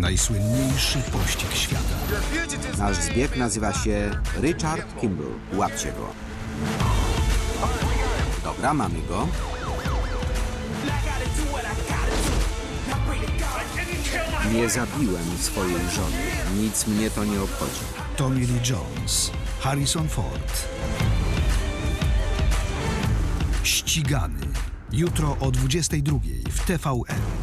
Najsłynniejszy pościg świata. Nasz zbieg nazywa się Richard Kimball. Łapcie go. Dobra, mamy go. Nie zabiłem swojej żony. Nic mnie to nie obchodzi. Tommy Lee Jones, Harrison Ford. Ścigany. Jutro o 22 w TVN.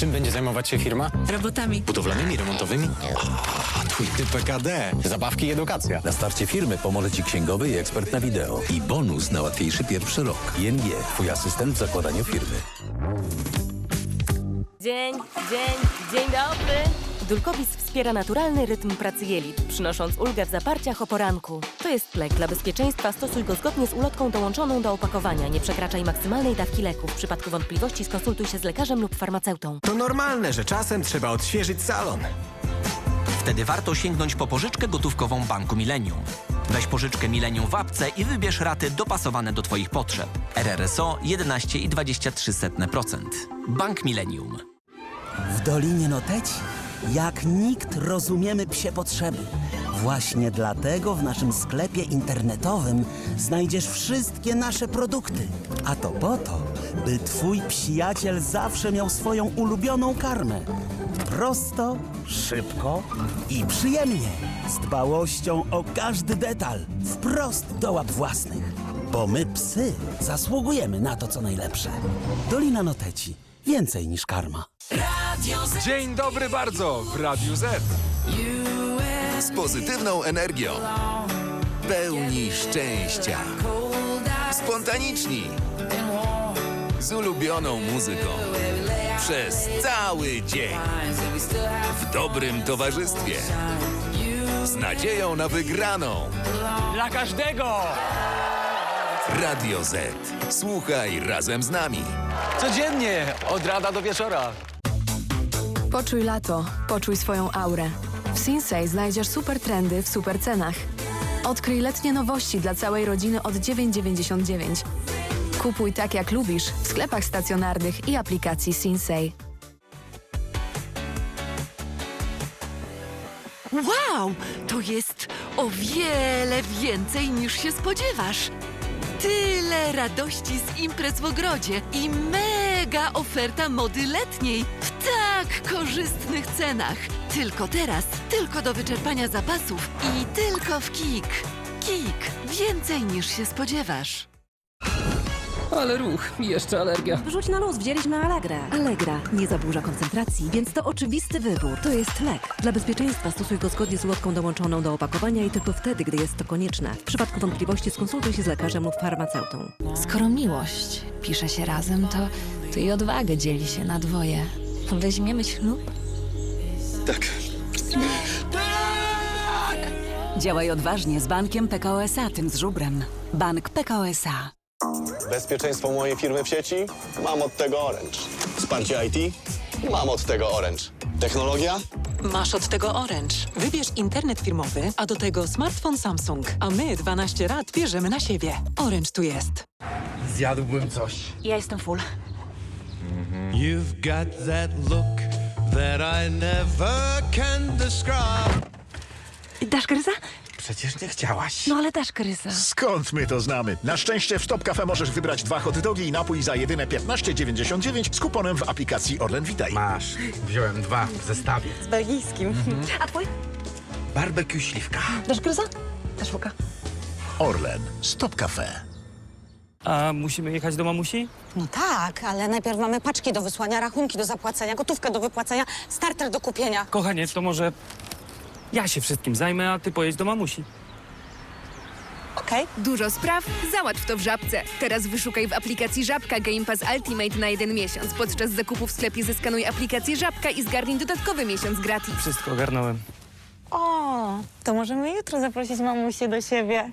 Czym będzie zajmować się firma? Robotami. Budowlanymi, remontowymi? A, PKD. Zabawki i edukacja. Na starcie firmy pomoże Ci księgowy i ekspert na wideo. I bonus na łatwiejszy pierwszy rok. ING, Twój asystent w zakładaniu firmy. Dzień, dzień, dzień dobry. Dulkowis wspiera naturalny rytm pracy jelit, przynosząc ulgę w zaparciach o poranku. To jest lek. Dla bezpieczeństwa stosuj go zgodnie z ulotką dołączoną do opakowania. Nie przekraczaj maksymalnej dawki leku. W przypadku wątpliwości skonsultuj się z lekarzem lub farmaceutą. To normalne, że czasem trzeba odświeżyć salon. Wtedy warto sięgnąć po pożyczkę gotówkową Banku Millennium. Weź pożyczkę Millennium w apce i wybierz raty dopasowane do Twoich potrzeb. RRSO 11,23%. Bank Millennium. W Dolinie Noteci jak nikt rozumiemy psie potrzeby. Właśnie dlatego w naszym sklepie internetowym znajdziesz wszystkie nasze produkty. A to po to, by twój przyjaciel zawsze miał swoją ulubioną karmę. Prosto, szybko i przyjemnie. Z dbałością o każdy detal. Wprost do łap własnych. Bo my psy zasługujemy na to, co najlepsze. Dolina Noteci. Więcej niż karma. Dzień dobry bardzo w Radiu Z. Z pozytywną energią. Pełni szczęścia. Spontaniczni. Z ulubioną muzyką. Przez cały dzień. W dobrym towarzystwie. Z nadzieją na wygraną. Dla każdego! Radio Z. Słuchaj razem z nami. Codziennie, od rana do wieczora. Poczuj lato, poczuj swoją aurę. W Sinsei znajdziesz super trendy w super cenach. Odkryj letnie nowości dla całej rodziny od 9,99. Kupuj tak jak lubisz w sklepach stacjonarnych i aplikacji Sinsei. Wow, to jest o wiele więcej niż się spodziewasz. Tyle radości z imprez w ogrodzie i mega oferta mody letniej w tak korzystnych cenach. Tylko teraz, tylko do wyczerpania zapasów i tylko w KIK. KIK, więcej niż się spodziewasz. Ale ruch, jeszcze alergia. Wrzuć na luz, wzięliśmy Allegrę. Allegra nie zaburza koncentracji, więc to oczywisty wybór. To jest lek. Dla bezpieczeństwa stosuj go zgodnie z ulotką dołączoną do opakowania i tylko wtedy, gdy jest to konieczne. W przypadku wątpliwości skonsultuj się z lekarzem lub farmaceutą. Skoro miłość pisze się razem, to, to i odwagę dzieli się na dwoje. Weźmiemy ślub? Tak. Działaj odważnie z bankiem PKO SA, tym z żubrem. Bank PKO SA. Bezpieczeństwo mojej firmy w sieci? Mam od tego Orange. Wsparcie IT? Mam od tego Orange. Technologia? Masz od tego Orange. Wybierz internet firmowy, a do tego smartfon Samsung. A my 12 lat bierzemy na siebie. Orange tu jest. Zjadłbym coś. Ja jestem full. You've got that look that I never can describe. Dasz gryza? Przecież nie chciałaś. No ale dasz gryza. Skąd my to znamy? Na szczęście w Stop Cafe możesz wybrać dwa hot dogi i napój za jedyne 15,99 z kuponem w aplikacji Orlen Witaj. Masz. Wziąłem dwa w zestawie. Z belgijskim. A twój? Barbecue śliwka. Dasz gryza? Dasz łuka. Orlen. Stop Cafe. A musimy jechać do mamusi? No tak, ale najpierw mamy paczki do wysłania, rachunki do zapłacenia, gotówkę do wypłacenia, starter do kupienia. Kochanie, to może ja się wszystkim zajmę, a ty pojedź do mamusi. Okej. Dużo spraw? Załatw to w Żabce. Teraz wyszukaj w aplikacji Żabka Game Pass Ultimate na jeden miesiąc. Podczas zakupu w sklepie zeskanuj aplikację Żabka i zgarnij dodatkowy miesiąc gratis. Wszystko ogarnąłem. O, to możemy jutro zaprosić mamusię do siebie.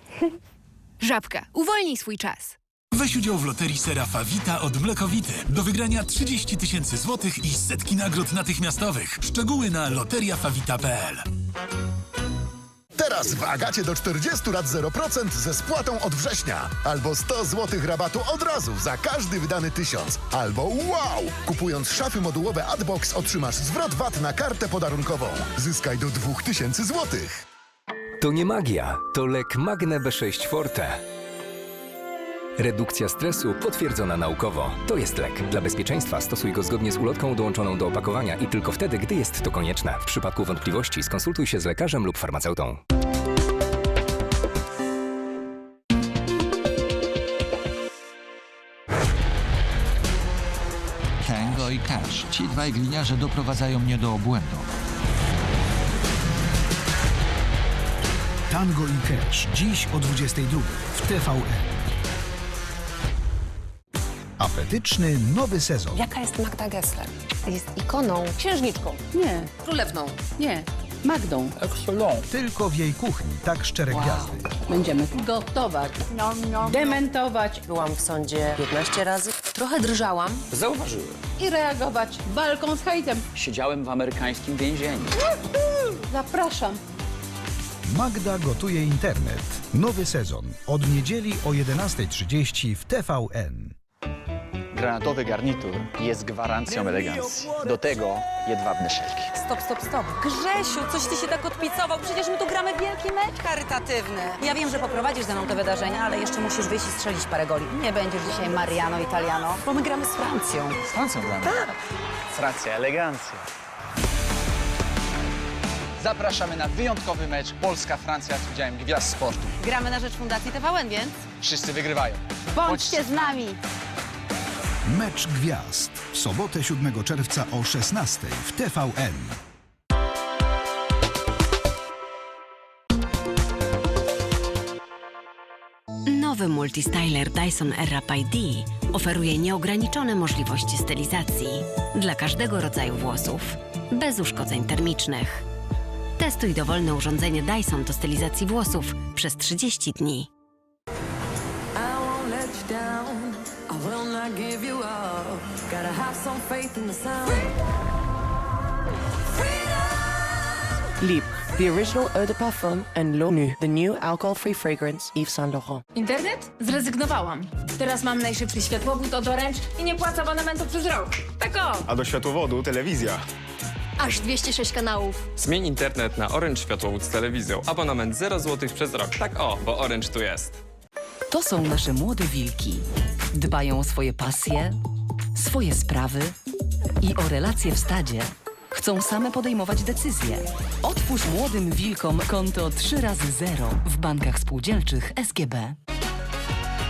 Żabka. Uwolnij swój czas. Weź udział w loterii Serafa Vita od Mlekowity. Do wygrania 30 tysięcy złotych i setki nagród natychmiastowych. Szczegóły na loteriafavita.pl Teraz Teraz w Agacie do 40 lat 0% ze spłatą od września. Albo 100 zł rabatu od razu za każdy wydany tysiąc. Albo wow! Kupując szafy modułowe Adbox otrzymasz zwrot VAT na kartę podarunkową. Zyskaj do 2000 zł. To nie magia, to lek Magne B6 Forte. Redukcja stresu potwierdzona naukowo. To jest lek. Dla bezpieczeństwa stosuj go zgodnie z ulotką dołączoną do opakowania i tylko wtedy, gdy jest to konieczne. W przypadku wątpliwości skonsultuj się z lekarzem lub farmaceutą. Tango i Cash. Ci dwaj gliniarze doprowadzają mnie do obłędu. Tango i Cash. Dziś o 22 w TVN. Nowy sezon. Jaka jest Magda Gessler? Jest ikoną. Księżniczką. Nie. Królewną. Nie. Magdą. Excellent. Tylko w jej kuchni tak szczere gwiazdy. Będziemy gotować. Dementować. Byłam w sądzie 15 razy. Trochę drżałam. Zauważyłem. I reagować walką z hejtem. Siedziałem w amerykańskim więzieniu. Zapraszam. Magda gotuje internet. Nowy sezon. Od niedzieli o 11.30 w TVN. Granatowy garnitur jest gwarancją elegancji. Do tego jedwabne szelki. Stop, stop, stop. Grzesiu, coś ty się tak odpicował. Przecież my tu gramy wielki mecz charytatywny. Ja wiem, że poprowadzisz ze mną te wydarzenia, ale jeszcze musisz wyjść i strzelić parę goli. Nie będziesz dzisiaj Mariano Italiano, bo my gramy z Francją. Z Francją gramy? Tak. Francja, elegancja. Zapraszamy na wyjątkowy mecz Polska-Francja z udziałem gwiazd sportu. Gramy na rzecz Fundacji TVN, więc Wszyscy wygrywają. bądźcie z nami. Mecz Gwiazd. W sobotę 7 czerwca o 16.00 w TVN. Nowy multistyler Dyson Airwrap ID oferuje nieograniczone możliwości stylizacji dla każdego rodzaju włosów, bez uszkodzeń termicznych. Testuj dowolne urządzenie Dyson do stylizacji włosów przez 30 dni. I won't let you down. I will not give you up. Gotta have some faith in the sound. Libre, the original eau de parfum, and L'Eau Nu, the new alcohol-free fragrance Yves Saint Laurent. Internet? Zrezygnowałam. Teraz mam najszybszy światłowód od Orange i nie płacę abonamentu przez rok. Tak o! A do światłowodu telewizja. Aż 206 kanałów. Zmień internet na Orange Światłowód z telewizją. Abonament 0 zł przez rok. Tak o, bo Orange tu jest. To są nasze młode wilki. Dbają o swoje pasje, swoje sprawy i o relacje w stadzie. Chcą same podejmować decyzje. Otwórz młodym wilkom konto 3 razy 0 w bankach spółdzielczych SGB.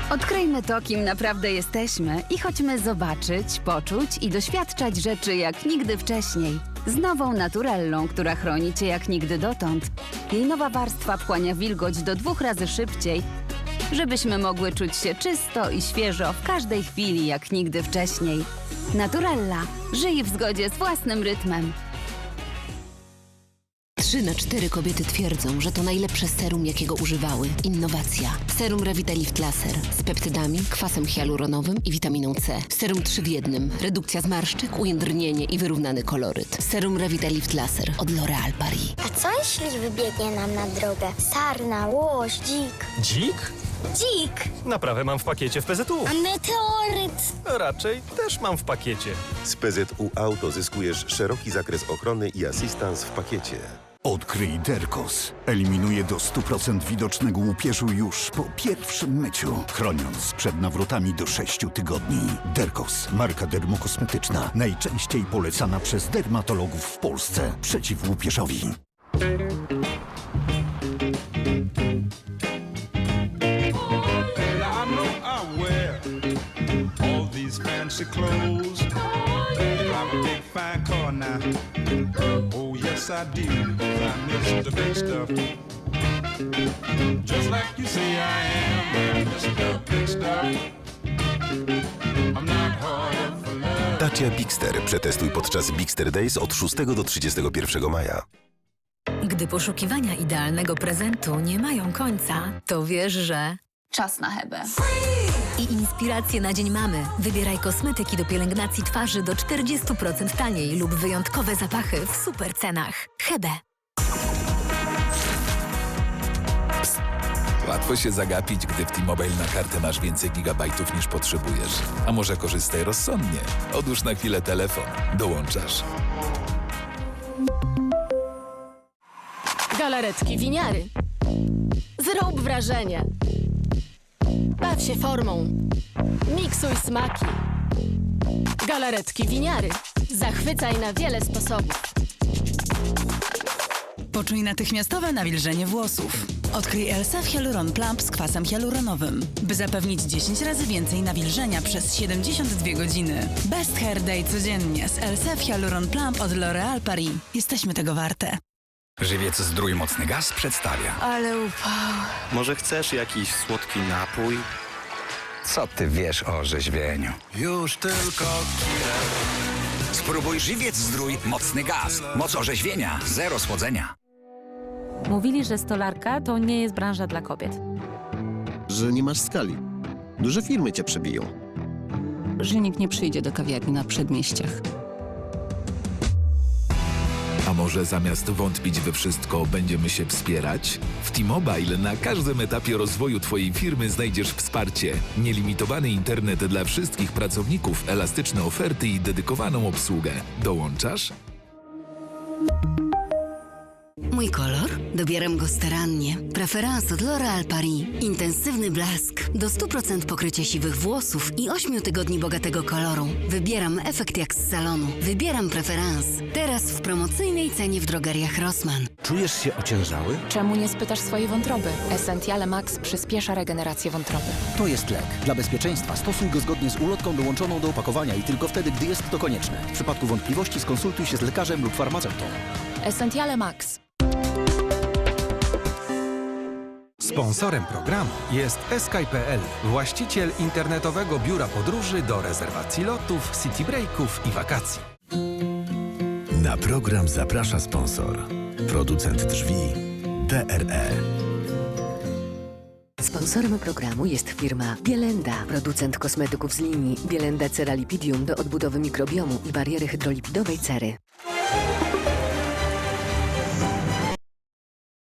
Odkryjmy to, kim naprawdę jesteśmy i chodźmy zobaczyć, poczuć i doświadczać rzeczy jak nigdy wcześniej. Z nową Naturellą, która chroni Cię jak nigdy dotąd. Jej nowa warstwa wchłania wilgoć do dwóch razy szybciej, żebyśmy mogły czuć się czysto i świeżo w każdej chwili jak nigdy wcześniej. Naturella. Żyj w zgodzie z własnym rytmem. Trzy na cztery kobiety twierdzą, że to najlepsze serum, jakiego używały. Innowacja. Serum Revitalift Laser z peptydami, kwasem hialuronowym i witaminą C. Serum 3 w jednym. Redukcja zmarszczek, ujędrnienie i wyrównany koloryt. Serum Revitalift Laser od L'Oréal Paris. A co jeśli wybiegnie nam na drogę sarna, łoś, dzik? Dzik? Dzik! Naprawę mam w pakiecie w PZU. A meteoryt? Raczej też mam w pakiecie. Z PZU Auto zyskujesz szeroki zakres ochrony i asystans w pakiecie. Odkryj Derkos. Eliminuje do 100% widocznego łupieżu już po pierwszym myciu, chroniąc przed nawrotami do 6 tygodni. Derkos, marka dermokosmetyczna, najczęściej polecana przez dermatologów w Polsce przeciw łupieżowi. Car now. Oh yes I do. I miss the big stuff. Just like you say I am. Mr. Big Stuff. I'm not hard for love. Dacia Bigster. Przetestuj podczas Bigster Days od 6 do 31 maja. Gdy poszukiwania idealnego prezentu nie mają końca, to wiesz, że... Czas na Hebę. I inspiracje na Dzień Mamy. Wybieraj kosmetyki do pielęgnacji twarzy do 40% taniej lub wyjątkowe zapachy w super cenach. Hebe. Łatwo się zagapić, gdy w T-Mobile na kartę masz więcej gigabajtów niż potrzebujesz. A może korzystaj rozsądnie. Odłóż na chwilę telefon. Dołączasz. Galaretki winiary. Zrób wrażenie. Baw się formą. Miksuj smaki. Galaretki winiary. Zachwycaj na wiele sposobów. Poczuj natychmiastowe nawilżenie włosów. Odkryj Elsa Hyaluron Plump z kwasem hialuronowym, by zapewnić 10 razy więcej nawilżenia przez 72 godziny. Best Hair Day codziennie z Elsa Hyaluron Plump od L'Oréal Paris. Jesteśmy tego warte. Żywiec Zdrój Mocny Gaz przedstawia. Ale upał. Może chcesz jakiś słodki napój? Co ty wiesz o orzeźwieniu? Już tylko Spróbuj Żywiec Zdrój Mocny Gaz. Moc orzeźwienia, zero słodzenia. Mówili, że stolarka to nie jest branża dla kobiet. Że nie masz skali. Duże firmy cię przebiją. Że nikt nie przyjdzie do kawiarni na przedmieściach. Może zamiast wątpić we wszystko, będziemy się wspierać? W T-Mobile na każdym etapie rozwoju Twojej firmy znajdziesz wsparcie. Nielimitowany internet dla wszystkich pracowników, elastyczne oferty i dedykowaną obsługę. Dołączasz? Mój kolor? Dobieram go starannie. Preferans od L'Oréal Paris. Intensywny blask. Do 100% pokrycia siwych włosów i 8 tygodni bogatego koloru. Wybieram efekt jak z salonu. Wybieram preferans. Teraz w promocyjnej cenie w drogeriach Rossmann. Czujesz się ociężały? Czemu nie spytasz swojej wątroby? Essentiale Max przyspiesza regenerację wątroby. To jest lek. Dla bezpieczeństwa stosuj go zgodnie z ulotką dołączoną do opakowania i tylko wtedy, gdy jest to konieczne. W przypadku wątpliwości skonsultuj się z lekarzem lub farmaceutą. Essentiale Max. Sponsorem programu jest Sky.pl, właściciel internetowego biura podróży do rezerwacji lotów, city breaków i wakacji. Na program zaprasza sponsor. Producent drzwi DRE. Sponsorem programu jest firma Bielenda, producent kosmetyków z linii Bielenda Cera Lipidium do odbudowy mikrobiomu i bariery hydrolipidowej cery.